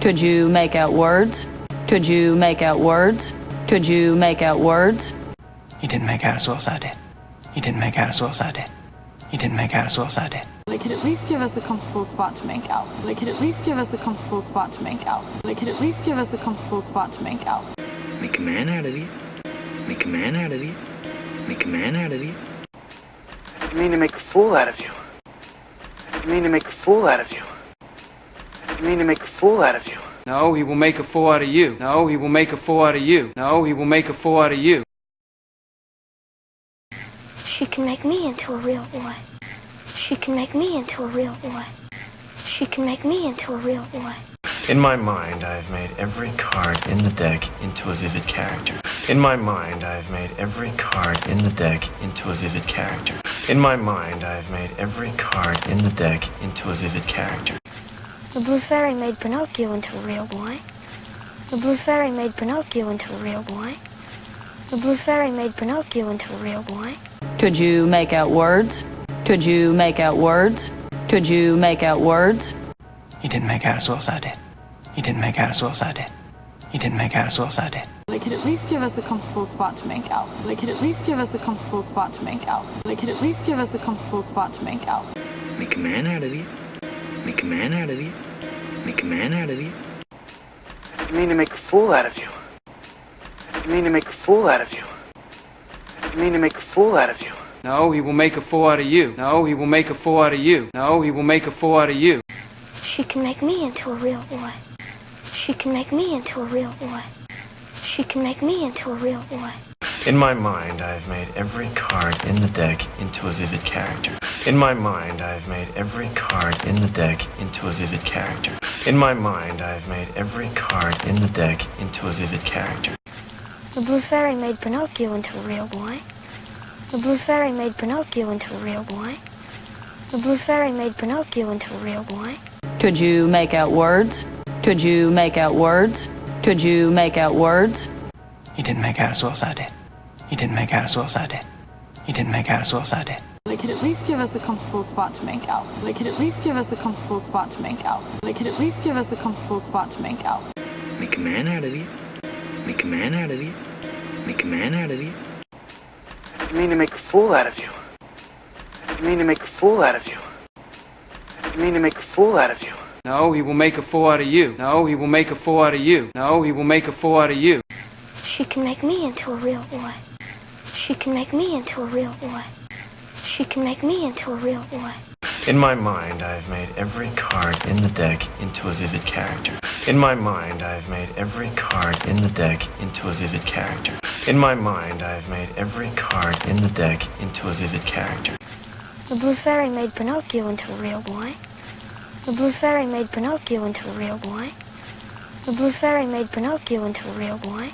Could you make out words? Could you make out words? Could you make out words? You didn't make out as well as I did. You didn't make out as well as I did. You didn't make out as well as I did. They could at least give us a comfortable spot to make out. They could at least give us a comfortable spot to make out. They could at least give us a comfortable spot to make out. Make a man out of you. Make a man out of you. Make a man out of you. I didn't mean to make a fool out of you. I didn't mean to make a fool out of you. I mean to make a fool out of you. No, he will make a fool out of you. No, he will make a fool out of you. No, he will make a fool out of you. She can make me into a real boy. She can make me into a real boy. She can make me into a real boy. In my mind, I have made every card in the deck into a vivid character. In my mind, I have made every card in the deck into a vivid character. In my mind, I have made every card in the deck into a vivid character. The blue fairy made Pinocchio into a real boy. The blue fairy made Pinocchio into a real boy. The blue fairy made Pinocchio into a real boy. Could you make out words? Could you make out words? Could you make out words? You didn't make out as well as I did. You didn't make out as well as I did. You didn't make out as well as I did. They could at least give us a comfortable spot to make out. They could at least give us a comfortable spot to make out. They could at least give us a comfortable spot to make out. Make a man out of you. Make a man out of you. Make a man out of you. I didn't mean to make a fool out of you. I didn't mean to make a fool out of you. I didn't mean to make a fool out of you. No, he will make a fool out of you. No, he will make a fool out of you. No, he will make a fool out of you. She can make me into a real boy. She can make me into a real boy. She can make me into a real boy. In my mind, I have made every card in the deck into a vivid character. In my mind, I have made every card in the deck into a vivid character. In my mind, I have made every card in the deck into a vivid character. The blue fairy made Pinocchio into a real boy. The blue fairy made Pinocchio into a real boy. The blue fairy made Pinocchio into a real boy. Could you make out words? Could you make out words? Could you make out words? You didn't make out as well as I did. You didn't make out as well as I did. You didn't make out as well as I did. They could at least give us a comfortable spot to make out. They could at least give us a comfortable spot to make out. They could at least give us a comfortable spot to make out. Make a man out of you. Make a man out of you. Make a man out of you. I mean to make a fool out of you. I mean to make a fool out of you. I didn't mean to make a fool out of you. No, he will make a fool out of you. No, he will make a fool out of you. No, he will make a fool out of you. She can make me into a real boy. She can make me into a real boy. She can make me into a real boy. In my mind, I have made every card in the deck into a vivid character. In my mind, I have made every card in the deck into a vivid character. In my mind, I have made every card in the deck into a vivid character. The blue fairy made Pinocchio into a real boy. The blue fairy made Pinocchio into a real boy. The blue fairy made Pinocchio into a real boy.